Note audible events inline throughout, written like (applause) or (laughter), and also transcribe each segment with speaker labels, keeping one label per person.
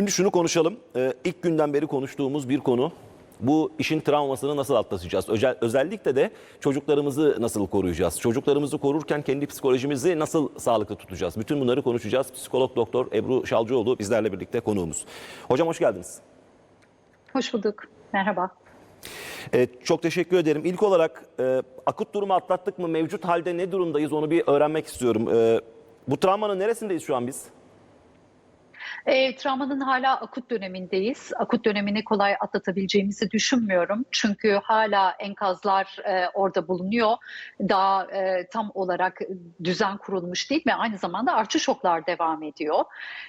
Speaker 1: Şimdi şunu konuşalım. Ee, ilk günden beri konuştuğumuz bir konu. Bu işin travmasını nasıl atlatacağız? Özel, özellikle de çocuklarımızı nasıl koruyacağız? Çocuklarımızı korurken kendi psikolojimizi nasıl sağlıklı tutacağız? Bütün bunları konuşacağız. Psikolog doktor Ebru Şalcıoğlu bizlerle birlikte konuğumuz. Hocam hoş geldiniz.
Speaker 2: Hoş bulduk. Merhaba.
Speaker 1: Ee, çok teşekkür ederim. İlk olarak e, akut durumu atlattık mı? Mevcut halde ne durumdayız? Onu bir öğrenmek istiyorum. Ee, bu travmanın neresindeyiz şu an biz?
Speaker 2: E, travmanın hala akut dönemindeyiz. Akut dönemini kolay atlatabileceğimizi düşünmüyorum. Çünkü hala enkazlar e, orada bulunuyor. Daha e, tam olarak düzen kurulmuş değil ve aynı zamanda artçı şoklar devam ediyor.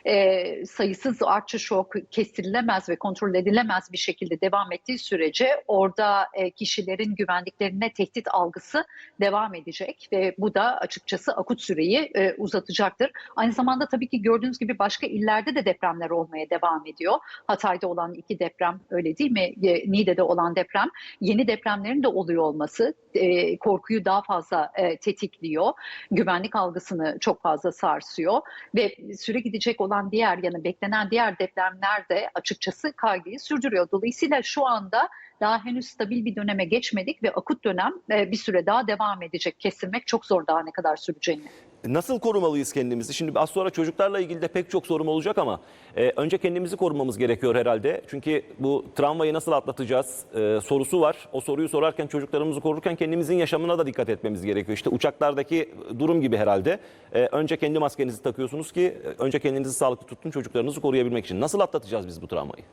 Speaker 2: E, sayısız artçı şok kestirilemez ve kontrol edilemez bir şekilde devam ettiği sürece orada e, kişilerin güvenliklerine tehdit algısı devam edecek ve bu da açıkçası akut süreyi e, uzatacaktır. Aynı zamanda tabii ki gördüğünüz gibi başka illerde de depremler olmaya devam ediyor. Hatay'da olan iki deprem öyle değil mi? Niğde'de olan deprem. Yeni depremlerin de oluyor olması e, korkuyu daha fazla e, tetikliyor. Güvenlik algısını çok fazla sarsıyor ve süre gidecek olan diğer yani beklenen diğer depremler de açıkçası kaygıyı sürdürüyor. Dolayısıyla şu anda daha henüz stabil bir döneme geçmedik ve akut dönem e, bir süre daha devam edecek. Kestirmek çok zor daha ne kadar süreceğini.
Speaker 1: Nasıl korumalıyız kendimizi? Şimdi az sonra çocuklarla ilgili de pek çok sorum olacak ama e, önce kendimizi korumamız gerekiyor herhalde. Çünkü bu travmayı nasıl atlatacağız e, sorusu var. O soruyu sorarken çocuklarımızı korurken kendimizin yaşamına da dikkat etmemiz gerekiyor. İşte uçaklardaki durum gibi herhalde. E, önce kendi maskenizi takıyorsunuz ki e, önce kendinizi sağlıklı tutun çocuklarınızı koruyabilmek için. Nasıl atlatacağız biz bu travmayı?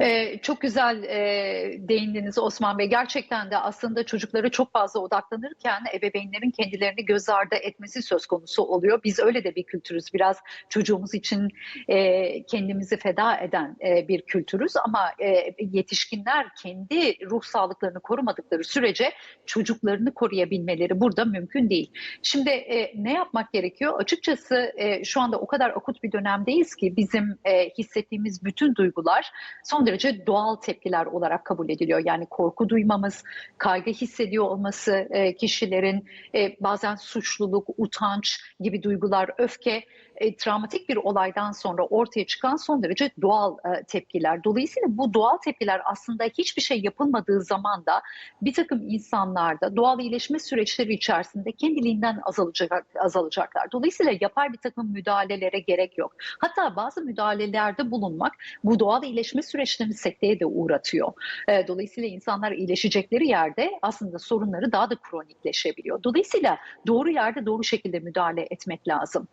Speaker 2: Ee, çok güzel e, değindiniz Osman Bey. Gerçekten de aslında çocuklara çok fazla odaklanırken ebeveynlerin kendilerini göz ardı etmesi söz konusu oluyor. Biz öyle de bir kültürüz. Biraz çocuğumuz için e, kendimizi feda eden e, bir kültürüz ama e, yetişkinler kendi ruh sağlıklarını korumadıkları sürece çocuklarını koruyabilmeleri burada mümkün değil. Şimdi e, ne yapmak gerekiyor? Açıkçası e, şu anda o kadar akut bir dönemdeyiz ki bizim e, hissettiğimiz bütün duygular son derece doğal tepkiler olarak kabul ediliyor. Yani korku duymamız, kaygı hissediyor olması e, kişilerin e, bazen suçluluk, utanç gibi duygular, öfke e, travmatik bir olaydan sonra ortaya çıkan son derece doğal e, tepkiler. Dolayısıyla bu doğal tepkiler aslında hiçbir şey yapılmadığı zaman da bir takım insanlarda doğal iyileşme süreçleri içerisinde kendiliğinden azalacak, azalacaklar. Dolayısıyla yapay bir takım müdahalelere gerek yok. Hatta bazı müdahalelerde bulunmak bu doğal iyileşme süreçlerini sekteye de uğratıyor. E, dolayısıyla insanlar iyileşecekleri yerde aslında sorunları daha da kronikleşebiliyor. Dolayısıyla doğru yerde doğru şekilde müdahale etmek lazım.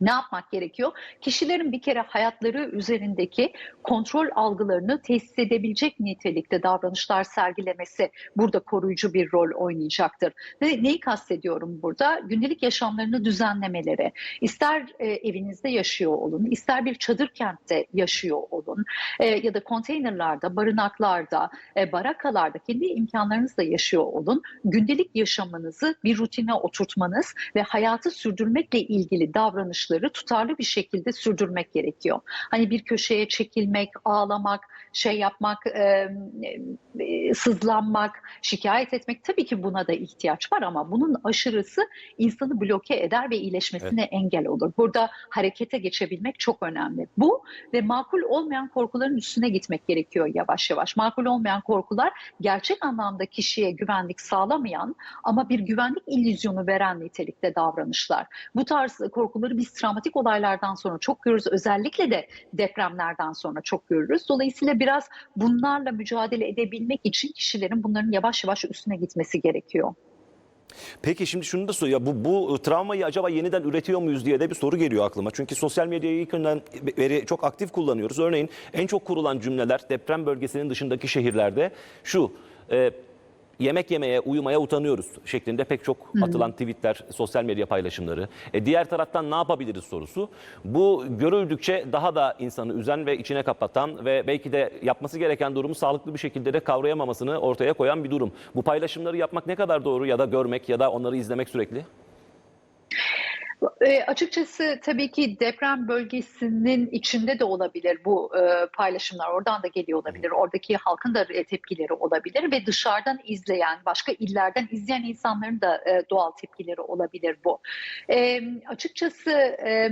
Speaker 2: Ne yapmak gerekiyor? Kişilerin bir kere hayatları üzerindeki kontrol algılarını tesis edebilecek nitelikte davranışlar sergilemesi burada koruyucu bir rol oynayacaktır. Ve neyi kastediyorum burada? Gündelik yaşamlarını düzenlemeleri. İster e, evinizde yaşıyor olun, ister bir çadır kentte yaşıyor olun e, ya da konteynerlarda, barınaklarda, e, barakalarda kendi imkanlarınızla yaşıyor olun. Gündelik yaşamınızı bir rutine oturtmanız ve hayatı sürdürmekle ilgili davranışları tutarlı bir şekilde sürdürmek gerekiyor. Hani bir köşeye çekilmek, ağlamak, şey yapmak, e, sızlanmak, şikayet etmek tabii ki buna da ihtiyaç var ama bunun aşırısı insanı bloke eder ve iyileşmesine evet. engel olur. Burada harekete geçebilmek çok önemli. Bu ve makul olmayan korkuların üstüne gitmek gerekiyor yavaş yavaş. Makul olmayan korkular gerçek anlamda kişiye güvenlik sağlamayan ama bir güvenlik illüzyonu veren nitelikte davranışlar. Bu tarz korkuları biz travmatik olaylardan sonra çok görürüz. Özellikle de depremlerden sonra çok görürüz. Dolayısıyla biraz bunlarla mücadele edebilmek için kişilerin bunların yavaş yavaş üstüne gitmesi gerekiyor.
Speaker 1: Peki şimdi şunu da soruyor. Bu, bu travmayı acaba yeniden üretiyor muyuz diye de bir soru geliyor aklıma. Çünkü sosyal medyayı ilk günden beri çok aktif kullanıyoruz. Örneğin en çok kurulan cümleler deprem bölgesinin dışındaki şehirlerde şu. E, yemek yemeye, uyumaya utanıyoruz şeklinde pek çok atılan tweetler, sosyal medya paylaşımları. E, diğer taraftan ne yapabiliriz sorusu. Bu görüldükçe daha da insanı üzen ve içine kapatan ve belki de yapması gereken durumu sağlıklı bir şekilde de kavrayamamasını ortaya koyan bir durum. Bu paylaşımları yapmak ne kadar doğru ya da görmek ya da onları izlemek sürekli?
Speaker 2: E, açıkçası tabii ki deprem bölgesinin içinde de olabilir bu e, paylaşımlar. Oradan da geliyor olabilir. Oradaki halkın da tepkileri olabilir ve dışarıdan izleyen, başka illerden izleyen insanların da e, doğal tepkileri olabilir bu. E, açıkçası... E,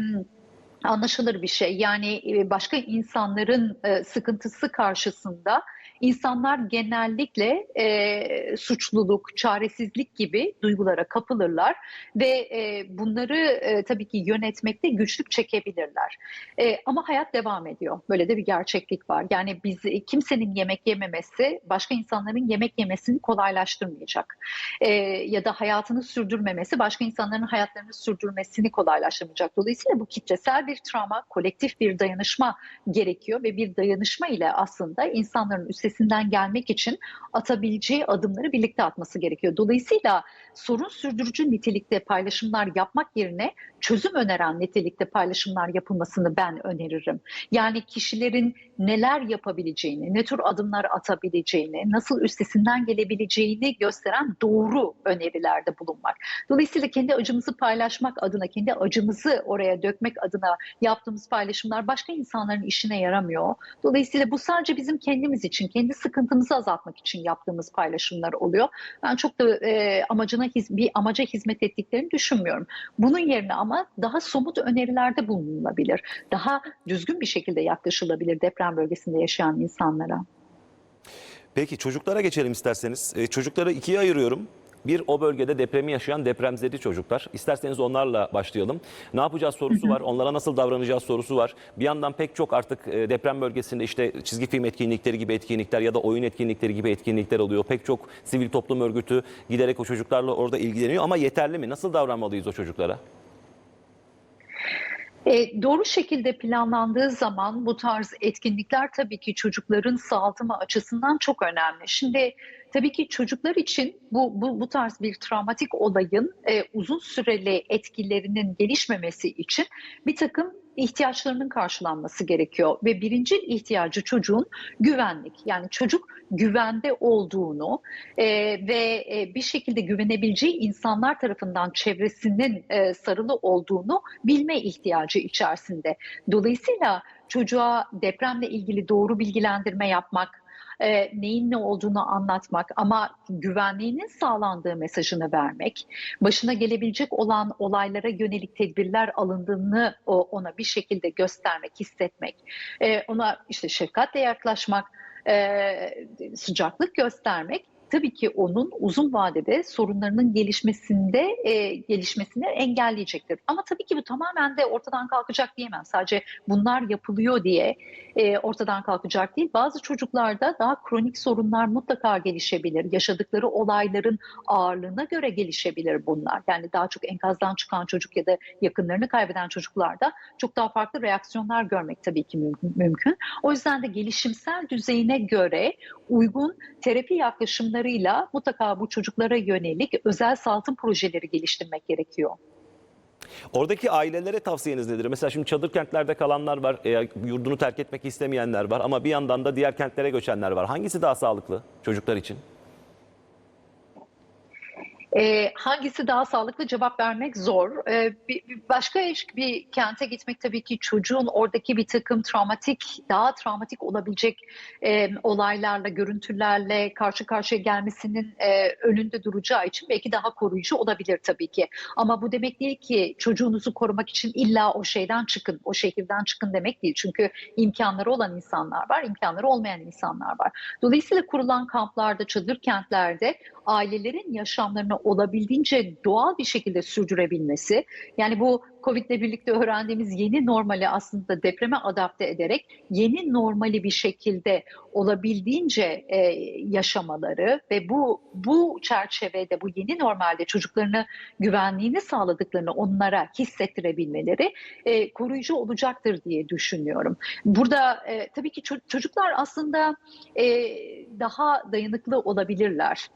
Speaker 2: anlaşılır bir şey. Yani e, başka insanların e, sıkıntısı karşısında insanlar genellikle e, suçluluk, çaresizlik gibi duygulara kapılırlar ve e, bunları e, tabii ki yönetmekte güçlük çekebilirler. E, ama hayat devam ediyor. Böyle de bir gerçeklik var. Yani biz kimsenin yemek yememesi başka insanların yemek yemesini kolaylaştırmayacak. E, ya da hayatını sürdürmemesi başka insanların hayatlarını sürdürmesini kolaylaştırmayacak. Dolayısıyla bu kitlesel bir travma, kolektif bir dayanışma gerekiyor ve bir dayanışma ile aslında insanların üstesinden gelmek için atabileceği adımları birlikte atması gerekiyor. Dolayısıyla sorun sürdürücü nitelikte paylaşımlar yapmak yerine çözüm öneren nitelikte paylaşımlar yapılmasını ben öneririm. Yani kişilerin neler yapabileceğini, ne tür adımlar atabileceğini, nasıl üstesinden gelebileceğini gösteren doğru önerilerde bulunmak. Dolayısıyla kendi acımızı paylaşmak adına, kendi acımızı oraya dökmek adına yaptığımız paylaşımlar başka insanların işine yaramıyor. Dolayısıyla bu sadece bizim kendimiz için, kendi sıkıntımızı azaltmak için yaptığımız paylaşımlar oluyor. Ben çok da e, amacına bir amaca hizmet ettiklerini düşünmüyorum. Bunun yerine ama daha somut önerilerde bulunulabilir. Daha düzgün bir şekilde yaklaşılabilir deprem bölgesinde yaşayan insanlara.
Speaker 1: Peki çocuklara geçelim isterseniz. E, çocukları ikiye ayırıyorum. Bir o bölgede depremi yaşayan depremzedi çocuklar. İsterseniz onlarla başlayalım. Ne yapacağız sorusu var. Onlara nasıl davranacağız sorusu var. Bir yandan pek çok artık e, deprem bölgesinde işte çizgi film etkinlikleri gibi etkinlikler ya da oyun etkinlikleri gibi etkinlikler oluyor. Pek çok sivil toplum örgütü giderek o çocuklarla orada ilgileniyor ama yeterli mi? Nasıl davranmalıyız o çocuklara?
Speaker 2: E, doğru şekilde planlandığı zaman bu tarz etkinlikler tabii ki çocukların sağaltımı açısından çok önemli. Şimdi tabii ki çocuklar için bu bu, bu tarz bir travmatik olayın e, uzun süreli etkilerinin gelişmemesi için bir takım ihtiyaçlarının karşılanması gerekiyor ve birinci ihtiyacı çocuğun güvenlik. Yani çocuk güvende olduğunu e, ve e, bir şekilde güvenebileceği insanlar tarafından çevresinin e, sarılı olduğunu bilme ihtiyacı içerisinde. Dolayısıyla çocuğa depremle ilgili doğru bilgilendirme yapmak, e, neyin ne olduğunu anlatmak ama güvenliğinin sağlandığı mesajını vermek, başına gelebilecek olan olaylara yönelik tedbirler alındığını o, ona bir şekilde göstermek, hissetmek, e, ona işte şefkatle yaklaşmak, e, sıcaklık göstermek tabii ki onun uzun vadede sorunlarının gelişmesinde e, gelişmesini engelleyecektir. Ama tabii ki bu tamamen de ortadan kalkacak diyemem. Sadece bunlar yapılıyor diye e, ortadan kalkacak değil. Bazı çocuklarda daha kronik sorunlar mutlaka gelişebilir. Yaşadıkları olayların ağırlığına göre gelişebilir bunlar. Yani daha çok enkazdan çıkan çocuk ya da yakınlarını kaybeden çocuklarda çok daha farklı reaksiyonlar görmek tabii ki mümkün. O yüzden de gelişimsel düzeyine göre uygun terapi yaklaşımlarıyla mutlaka bu çocuklara yönelik özel sağlık projeleri geliştirmek gerekiyor.
Speaker 1: Oradaki ailelere tavsiyeniz nedir? Mesela şimdi çadır kentlerde kalanlar var, e, yurdunu terk etmek istemeyenler var ama bir yandan da diğer kentlere göçenler var. Hangisi daha sağlıklı çocuklar için?
Speaker 2: E, hangisi daha sağlıklı cevap vermek zor. E, bir, başka bir kente gitmek tabii ki çocuğun oradaki bir takım travmatik, daha travmatik olabilecek e, olaylarla, görüntülerle karşı karşıya gelmesinin e, önünde duracağı için belki daha koruyucu olabilir tabii ki. Ama bu demek değil ki çocuğunuzu korumak için illa o şeyden çıkın, o şehirden çıkın demek değil. Çünkü imkanları olan insanlar var, imkanları olmayan insanlar var. Dolayısıyla kurulan kamplarda, çadır kentlerde ailelerin yaşamlarını olabildiğince doğal bir şekilde sürdürebilmesi. Yani bu Covid'le birlikte öğrendiğimiz yeni normali aslında depreme adapte ederek yeni normali bir şekilde olabildiğince e, yaşamaları ve bu bu çerçevede bu yeni normalde çocuklarını güvenliğini sağladıklarını onlara hissettirebilmeleri e, koruyucu olacaktır diye düşünüyorum. Burada e, tabii ki çocuklar aslında e, daha dayanıklı olabilirler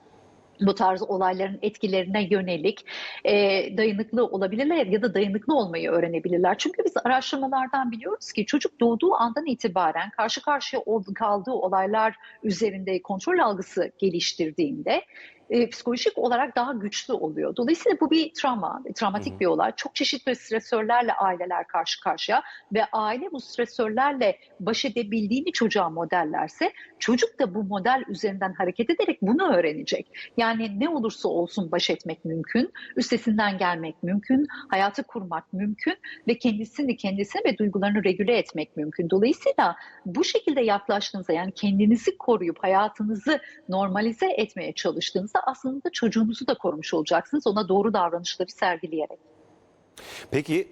Speaker 2: bu tarz olayların etkilerine yönelik e, dayanıklı olabilirler ya da dayanıklı olmayı öğrenebilirler. Çünkü biz araştırmalardan biliyoruz ki çocuk doğduğu andan itibaren karşı karşıya kaldığı olaylar üzerinde kontrol algısı geliştirdiğinde e, psikolojik olarak daha güçlü oluyor. Dolayısıyla bu bir travma, travmatik
Speaker 1: Hı hı.
Speaker 2: bir olay. Çok çeşitli stresörlerle aileler karşı karşıya ve aile bu stresörlerle baş edebildiğini çocuğa modellerse çocuk da bu model üzerinden hareket ederek bunu öğrenecek. Yani ne olursa olsun baş etmek mümkün, üstesinden gelmek mümkün, hayatı kurmak mümkün ve kendisini kendisine ve duygularını regüle etmek mümkün. Dolayısıyla bu şekilde yaklaştığınızda yani kendinizi koruyup hayatınızı normalize etmeye çalıştığınızda aslında çocuğunuzu da korumuş olacaksınız ona doğru davranışları sergileyerek.
Speaker 1: Peki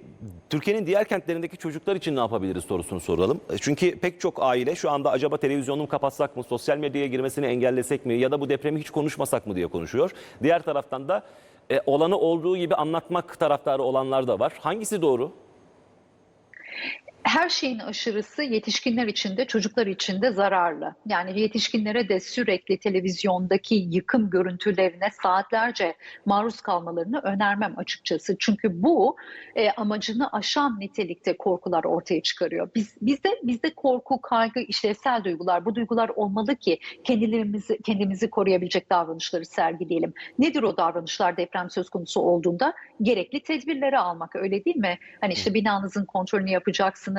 Speaker 1: Türkiye'nin diğer kentlerindeki çocuklar için ne yapabiliriz sorusunu soralım. E, Çünkü pek çok aile şu anda acaba televizyonumu kapatsak mı, sosyal medyaya girmesini engellesek mi ya da bu depremi hiç konuşmasak mı diye konuşuyor. Diğer taraftan da e, olanı olduğu gibi anlatmak taraftarı olanlar da var. Hangisi doğru?
Speaker 2: Her şeyin aşırısı yetişkinler için de çocuklar için de zararlı. Yani yetişkinlere de sürekli televizyondaki yıkım görüntülerine saatlerce maruz kalmalarını önermem açıkçası. Çünkü bu e, amacını aşan nitelikte korkular ortaya çıkarıyor. Biz bizde bizde korku, kaygı, işlevsel duygular, bu duygular olmalı ki kendilerimizi kendimizi koruyabilecek davranışları sergileyelim. Nedir o davranışlar deprem söz konusu olduğunda? Gerekli tedbirleri almak öyle değil mi? Hani işte binanızın kontrolünü yapacaksınız,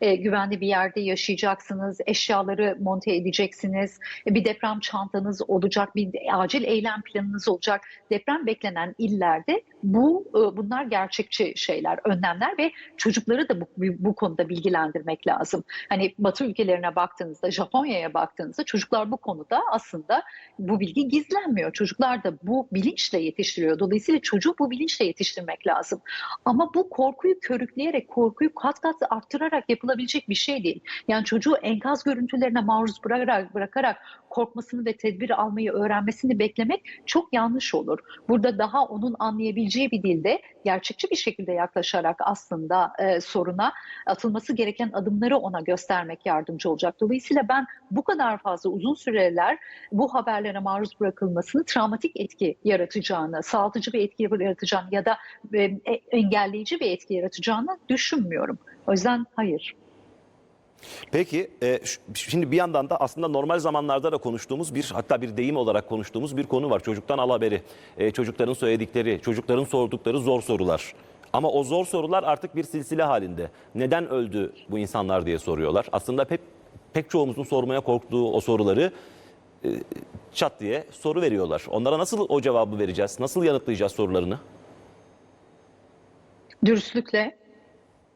Speaker 2: e, güvenli bir yerde yaşayacaksınız, eşyaları monte edeceksiniz, e, bir deprem çantanız olacak, bir acil eylem planınız olacak. Deprem beklenen illerde bu e, bunlar gerçekçi şeyler, önlemler ve çocukları da bu, bu konuda bilgilendirmek lazım. Hani Batı ülkelerine baktığınızda, Japonya'ya baktığınızda çocuklar bu konuda aslında bu bilgi gizlenmiyor. Çocuklar da bu bilinçle yetiştiriyor. Dolayısıyla çocuğu bu bilinçle yetiştirmek lazım. Ama bu korkuyu körükleyerek, korkuyu kat kat arttırarak yapılabilecek bir şey değil. Yani çocuğu enkaz görüntülerine maruz bırakarak, bırakarak korkmasını ve tedbir almayı öğrenmesini beklemek çok yanlış olur. Burada daha onun anlayabileceği bir dilde gerçekçi bir şekilde yaklaşarak aslında e, soruna atılması gereken adımları ona göstermek yardımcı olacak. Dolayısıyla ben bu kadar fazla uzun süreler bu haberlere maruz bırakılmasını travmatik etki yaratacağını, sağaltıcı bir etki yaratacağını ya da e, engelleyici bir etki yaratacağını düşünmüyorum. O yüzden hayır.
Speaker 1: Peki e, şimdi bir yandan da aslında normal zamanlarda da konuştuğumuz bir hatta bir deyim olarak konuştuğumuz bir konu var. Çocuktan al haberi, E, çocukların söyledikleri, çocukların sordukları zor sorular. Ama o zor sorular artık bir silsile halinde. Neden öldü bu insanlar diye soruyorlar. Aslında pek, pek çoğumuzun sormaya korktuğu o soruları e, çat diye soru veriyorlar. Onlara nasıl o cevabı vereceğiz? Nasıl yanıtlayacağız sorularını?
Speaker 2: dürüstlükle,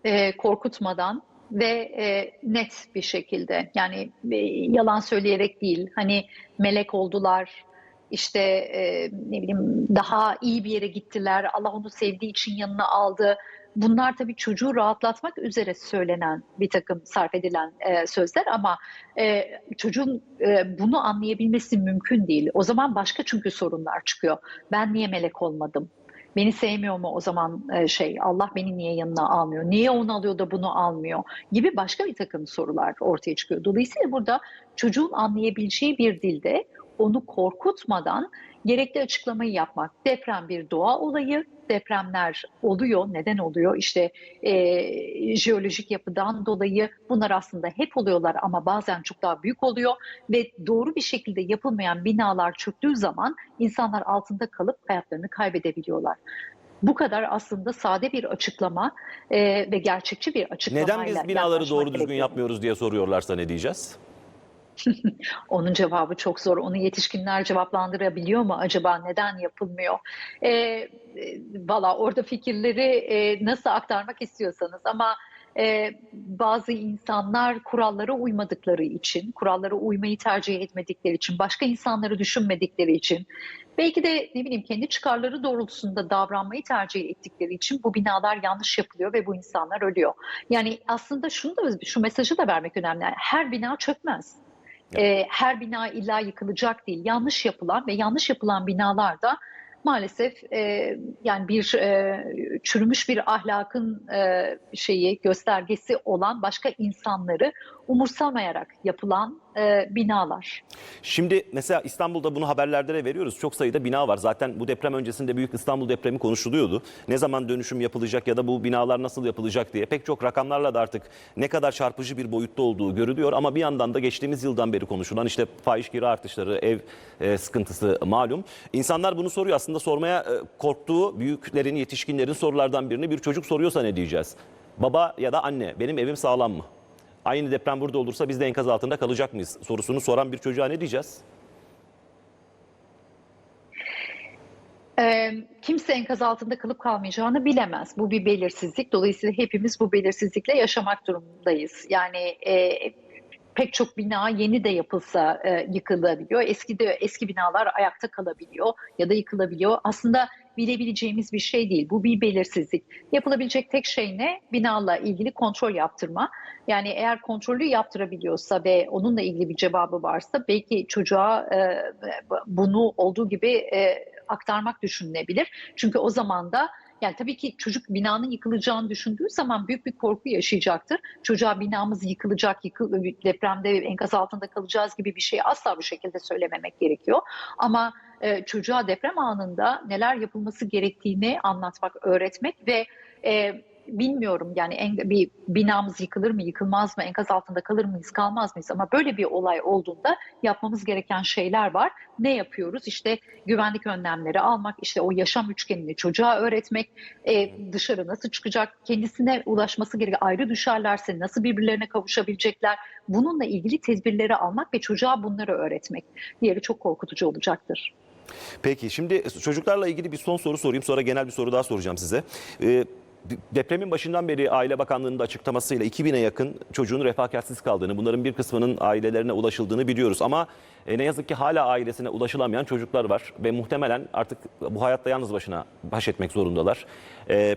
Speaker 2: e, korkutmadan ve e, net bir şekilde yani e, yalan söyleyerek değil. Hani melek oldular işte e, ne bileyim daha iyi bir yere gittiler Allah onu sevdiği için yanına aldı. Bunlar tabii çocuğu rahatlatmak üzere söylenen bir takım sarf edilen e, sözler ama e, çocuğun e, bunu anlayabilmesi mümkün değil. O zaman başka çünkü sorunlar çıkıyor. Ben niye melek olmadım Beni sevmiyor mu o zaman e, şey Allah beni niye yanına almıyor? Niye onu alıyor da bunu almıyor? Gibi başka bir takım sorular ortaya çıkıyor. Dolayısıyla burada çocuğun anlayabileceği bir dilde onu korkutmadan gerekli açıklamayı yapmak. Deprem bir doğa olayı. Depremler oluyor. Neden oluyor? İşte e, jeolojik yapıdan dolayı bunlar aslında hep oluyorlar ama bazen çok daha büyük oluyor ve doğru bir şekilde yapılmayan binalar çöktüğü zaman insanlar altında kalıp hayatlarını kaybedebiliyorlar. Bu kadar aslında sade bir açıklama e, ve gerçekçi bir açıklamayla
Speaker 1: Neden biz binaları doğru düzgün
Speaker 2: gerekiyor.
Speaker 1: yapmıyoruz diye soruyorlarsa ne diyeceğiz? (laughs)
Speaker 2: Onun cevabı çok zor. Onu yetişkinler cevaplandırabiliyor mu acaba? Neden yapılmıyor? E, e, Valla orada fikirleri e, nasıl aktarmak istiyorsanız ama e, bazı insanlar kurallara uymadıkları için, kurallara uymayı tercih etmedikleri için, başka insanları düşünmedikleri için, belki de ne bileyim kendi çıkarları doğrultusunda davranmayı tercih ettikleri için bu binalar yanlış yapılıyor ve bu insanlar ölüyor. Yani aslında şunu da şu mesajı da vermek önemli. Her bina çökmez. E, her bina illa yıkılacak değil. Yanlış yapılan ve yanlış yapılan binalarda maalesef e, yani bir e, çürümüş bir ahlakın e, şeyi göstergesi olan başka insanları umursamayarak yapılan e, binalar.
Speaker 1: Şimdi mesela İstanbul'da bunu haberlerde de veriyoruz. Çok sayıda bina var. Zaten bu deprem öncesinde büyük İstanbul depremi konuşuluyordu. Ne zaman dönüşüm yapılacak ya da bu binalar nasıl yapılacak diye pek çok rakamlarla da artık ne kadar çarpıcı bir boyutta olduğu görülüyor. Ama bir yandan da geçtiğimiz yıldan beri konuşulan işte fahiş kira artışları, ev e, sıkıntısı malum. İnsanlar bunu soruyor. Aslında sormaya e, korktuğu büyüklerin, yetişkinlerin sorulardan birini bir çocuk soruyorsa ne diyeceğiz? Baba ya da anne benim evim sağlam mı? Aynı deprem burada olursa biz de enkaz altında kalacak mıyız? Sorusunu soran bir çocuğa ne diyeceğiz?
Speaker 2: Kimse enkaz altında kalıp kalmayacağını bilemez. Bu bir belirsizlik. Dolayısıyla hepimiz bu belirsizlikle yaşamak durumundayız. Yani e, pek çok bina yeni de yapılsa e, yıkılabiliyor. Eski de eski binalar ayakta kalabiliyor ya da yıkılabiliyor. Aslında bilebileceğimiz bir şey değil. Bu bir belirsizlik. Yapılabilecek tek şey ne? Binayla ilgili kontrol yaptırma. Yani eğer kontrolü yaptırabiliyorsa ve onunla ilgili bir cevabı varsa belki çocuğa e, bunu olduğu gibi e, aktarmak düşünülebilir. Çünkü o zaman da yani tabii ki çocuk binanın yıkılacağını düşündüğü zaman büyük bir korku yaşayacaktır. Çocuğa binamız yıkılacak, yıkıl, depremde enkaz altında kalacağız gibi bir şey asla bu şekilde söylememek gerekiyor. Ama e, çocuğa deprem anında neler yapılması gerektiğini anlatmak, öğretmek ve e, bilmiyorum yani en, bir binamız yıkılır mı, yıkılmaz mı, enkaz altında kalır mıyız, kalmaz mıyız? Ama böyle bir olay olduğunda yapmamız gereken şeyler var. Ne yapıyoruz? İşte güvenlik önlemleri almak, işte o yaşam üçgenini çocuğa öğretmek, e, dışarı nasıl çıkacak, kendisine ulaşması gerekiyor. Ayrı düşerlerse nasıl birbirlerine kavuşabilecekler? Bununla ilgili tedbirleri almak ve çocuğa bunları öğretmek. Diğeri çok korkutucu olacaktır.
Speaker 1: Peki şimdi çocuklarla ilgili bir son soru sorayım. Sonra genel bir soru daha soracağım size. Ee, Depremin başından beri Aile Bakanlığı'nın da açıklamasıyla 2000'e yakın çocuğun refakatsiz kaldığını, bunların bir kısmının ailelerine ulaşıldığını biliyoruz. Ama e, ne yazık ki hala ailesine ulaşılamayan çocuklar var ve muhtemelen artık bu hayatta yalnız başına baş etmek zorundalar. E,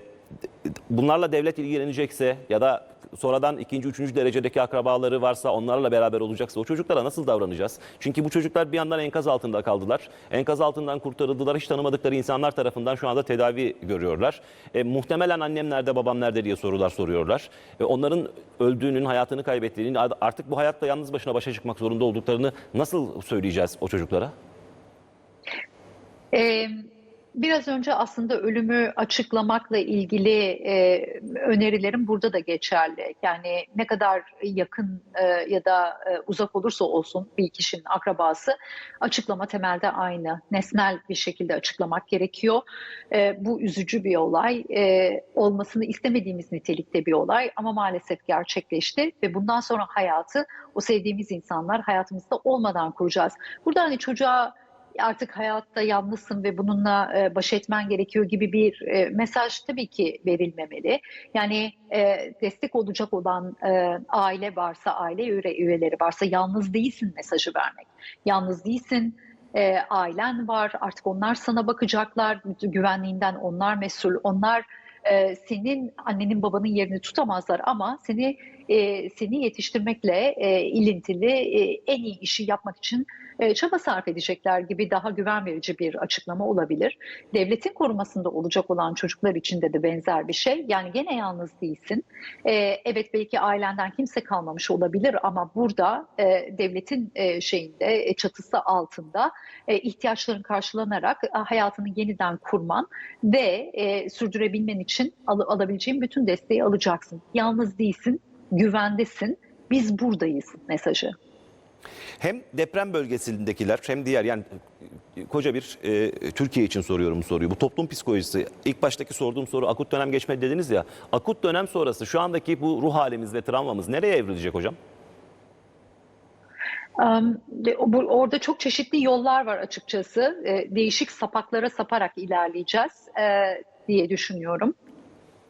Speaker 1: bunlarla devlet ilgilenecekse ya da sonradan ikinci, üçüncü derecedeki akrabaları varsa onlarla beraber olacaksa o çocuklara nasıl davranacağız? Çünkü bu çocuklar bir yandan enkaz altında kaldılar. Enkaz altından kurtarıldılar. Hiç tanımadıkları insanlar tarafından şu anda tedavi görüyorlar. E, muhtemelen annem nerede, babam nerede diye sorular soruyorlar. E, onların öldüğünün, hayatını kaybettiğini, artık bu hayatta yalnız başına başa çıkmak zorunda olduklarını nasıl söyleyeceğiz o çocuklara?
Speaker 2: Ee, Biraz önce aslında ölümü açıklamakla ilgili e, önerilerim burada da geçerli. Yani ne kadar yakın e, ya da e, uzak olursa olsun bir kişinin akrabası açıklama temelde aynı. Nesnel bir şekilde açıklamak gerekiyor. E, bu üzücü bir olay. E, olmasını istemediğimiz nitelikte bir olay ama maalesef gerçekleşti ve bundan sonra hayatı o sevdiğimiz insanlar hayatımızda olmadan kuracağız. Burada hani çocuğa artık hayatta yalnızsın ve bununla e, baş etmen gerekiyor gibi bir e, mesaj tabii ki verilmemeli. Yani e, destek olacak olan e, aile varsa, aile üye, üyeleri varsa yalnız değilsin mesajı vermek. Yalnız değilsin, e, ailen var, artık onlar sana bakacaklar, güvenliğinden onlar mesul, onlar e, senin annenin babanın yerini tutamazlar ama seni e, seni yetiştirmekle e, ilintili e, en iyi işi yapmak için e, çaba sarf edecekler gibi daha güven verici bir açıklama olabilir. Devletin korumasında olacak olan çocuklar için de de benzer bir şey. Yani gene yalnız değilsin. E, evet belki ailenden kimse kalmamış olabilir ama burada e, devletin e, şeyinde e, çatısı altında e, ihtiyaçların karşılanarak e, hayatını yeniden kurman ve e, sürdürebilmen için al, alabileceğin bütün desteği alacaksın. Yalnız değilsin, güvendesin. Biz buradayız mesajı.
Speaker 1: Hem deprem bölgesindekiler hem diğer yani koca bir e, Türkiye için soruyorum bu soruyu. Bu toplum psikolojisi ilk baştaki sorduğum soru akut dönem geçmedi dediniz ya. Akut dönem sonrası şu andaki bu ruh halimiz ve travmamız nereye evrilecek hocam?
Speaker 2: Orada çok çeşitli yollar var açıkçası. E, değişik sapaklara saparak ilerleyeceğiz e, diye düşünüyorum.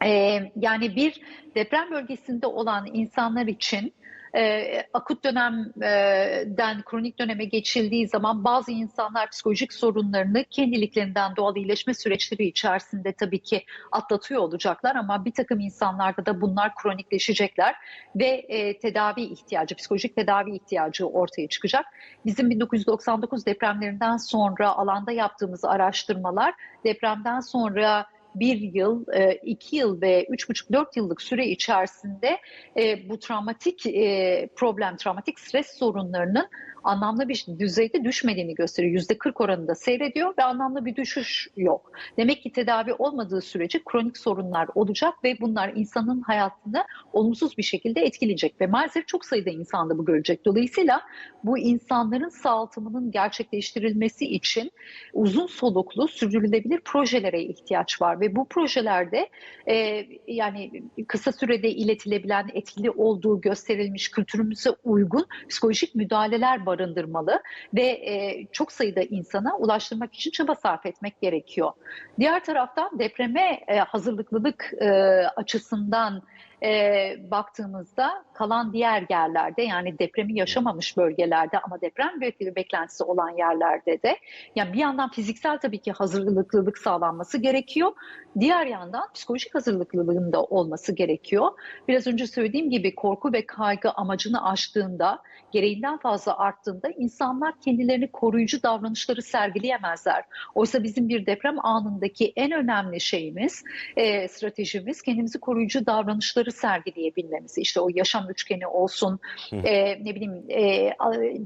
Speaker 2: E, yani bir deprem bölgesinde olan insanlar için e, akut dönemden kronik döneme geçildiği zaman bazı insanlar psikolojik sorunlarını kendiliklerinden doğal iyileşme süreçleri içerisinde tabii ki atlatıyor olacaklar ama bir takım insanlarda da bunlar kronikleşecekler ve e, tedavi ihtiyacı, psikolojik tedavi ihtiyacı ortaya çıkacak. Bizim 1999 depremlerinden sonra alanda yaptığımız araştırmalar depremden sonra bir yıl, e, iki yıl ve üç buçuk dört yıllık süre içerisinde e, bu travmatik e, problem, travmatik stres sorunlarının anlamlı bir düzeyde düşmediğini gösteriyor. Yüzde 40 oranında seyrediyor ve anlamlı bir düşüş yok. Demek ki tedavi olmadığı sürece kronik sorunlar olacak ve bunlar insanın hayatını olumsuz bir şekilde etkileyecek ve maalesef çok sayıda insan da bu görecek. Dolayısıyla bu insanların sağaltımının gerçekleştirilmesi için uzun soluklu sürdürülebilir projelere ihtiyaç var ve bu projelerde e, yani kısa sürede iletilebilen etkili olduğu gösterilmiş kültürümüze uygun psikolojik müdahaleler barındırmalı ve e, çok sayıda insana ulaştırmak için çaba sarf etmek gerekiyor. Diğer taraftan depreme e, hazırlıklılık e, açısından e, baktığımızda kalan diğer yerlerde yani depremi yaşamamış bölgelerde ama deprem be- beklentisi olan yerlerde de yani bir yandan fiziksel tabii ki hazırlıklılık sağlanması gerekiyor. Diğer yandan psikolojik hazırlıklılığın da olması gerekiyor. Biraz önce söylediğim gibi korku ve kaygı amacını aştığında, gereğinden fazla arttığında insanlar kendilerini koruyucu davranışları sergileyemezler. Oysa bizim bir deprem anındaki en önemli şeyimiz, e, stratejimiz kendimizi koruyucu davranışları sergileyebilmemiz. İşte o yaşam üçgeni olsun, e, ne bileyim e,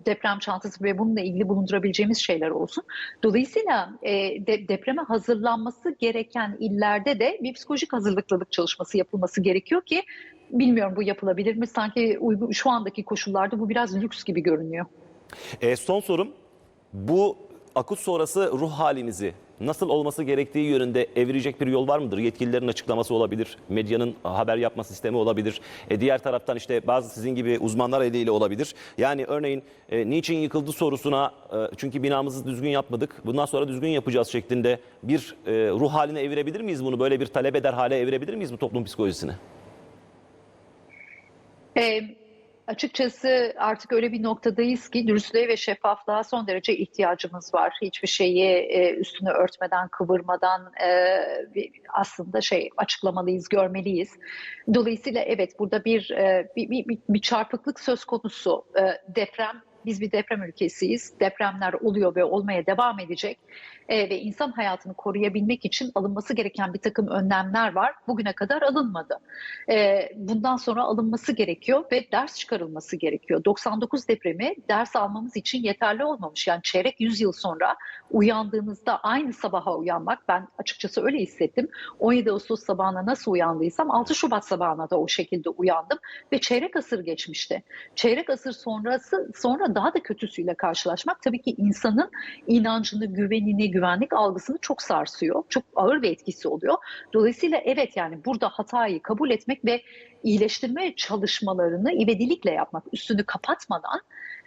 Speaker 2: deprem çantası ve bununla ilgili bulundurabileceğimiz şeyler olsun. Dolayısıyla e, de, depreme hazırlanması gereken illerde de bir psikolojik hazırlıklılık çalışması yapılması gerekiyor ki bilmiyorum bu yapılabilir mi? Sanki uygun, şu andaki koşullarda bu biraz lüks gibi görünüyor.
Speaker 1: E, son sorum bu akut sonrası ruh halinizi nasıl olması gerektiği yönünde evirecek bir yol var mıdır? Yetkililerin açıklaması olabilir, medyanın haber yapma sistemi olabilir. E, diğer taraftan işte bazı sizin gibi uzmanlar eliyle olabilir. Yani örneğin e, niçin yıkıldı sorusuna e, çünkü binamızı düzgün yapmadık, bundan sonra düzgün yapacağız şeklinde bir e, ruh haline evirebilir miyiz bunu? Böyle bir talep eder hale evirebilir miyiz bu toplum psikolojisini?
Speaker 2: E, açıkçası artık öyle bir noktadayız ki dürüstlüğe ve şeffaflığa son derece ihtiyacımız var. Hiçbir şeyi e, üstünü örtmeden, kıvırmadan e, aslında şey açıklamalıyız, görmeliyiz. Dolayısıyla evet burada bir e, bir, bir- bir çarpıklık söz konusu. E, deprem biz bir deprem ülkesiyiz. Depremler oluyor ve olmaya devam edecek. E, ve insan hayatını koruyabilmek için alınması gereken bir takım önlemler var. Bugüne kadar alınmadı. E, bundan sonra alınması gerekiyor ve ders çıkarılması gerekiyor. 99 depremi ders almamız için yeterli olmamış. Yani çeyrek yüzyıl sonra uyandığımızda aynı sabaha uyanmak ben açıkçası öyle hissettim. 17 Ağustos sabahına nasıl uyandıysam 6 Şubat sabahına da o şekilde uyandım ve çeyrek asır geçmişti. Çeyrek asır sonrası sonra daha da kötüsüyle karşılaşmak tabii ki insanın inancını, güvenini, güvenlik algısını çok sarsıyor. Çok ağır bir etkisi oluyor. Dolayısıyla evet yani burada hatayı kabul etmek ve iyileştirme çalışmalarını ivedilikle yapmak, üstünü kapatmadan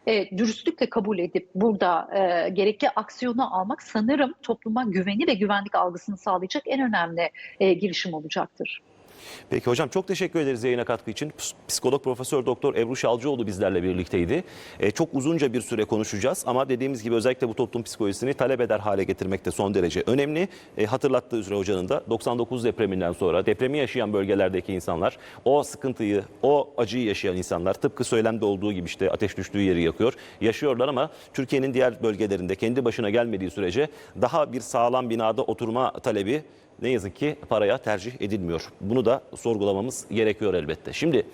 Speaker 2: e, dürüstlükle kabul edip burada e, gerekli aksiyonu almak sanırım topluma güveni ve güvenlik algısını sağlayacak en önemli e, girişim olacaktır.
Speaker 1: Peki hocam çok teşekkür ederiz yayına katkı için. Ps- Psikolog Profesör Doktor Ebru Şalcıoğlu bizlerle birlikteydi. E, çok uzunca bir süre konuşacağız ama dediğimiz gibi özellikle bu toplum psikolojisini talep eder hale getirmek de son derece önemli. E, hatırlattığı üzere hocanın da 99 depreminden sonra depremi yaşayan bölgelerdeki insanlar o sıkıntıyı, o acıyı yaşayan insanlar tıpkı söylemde olduğu gibi işte ateş düştüğü yeri yakıyor. Yaşıyorlar ama Türkiye'nin diğer bölgelerinde kendi başına gelmediği sürece daha bir sağlam binada oturma talebi ne yazık ki paraya tercih edilmiyor. Bunu da sorgulamamız gerekiyor elbette. Şimdi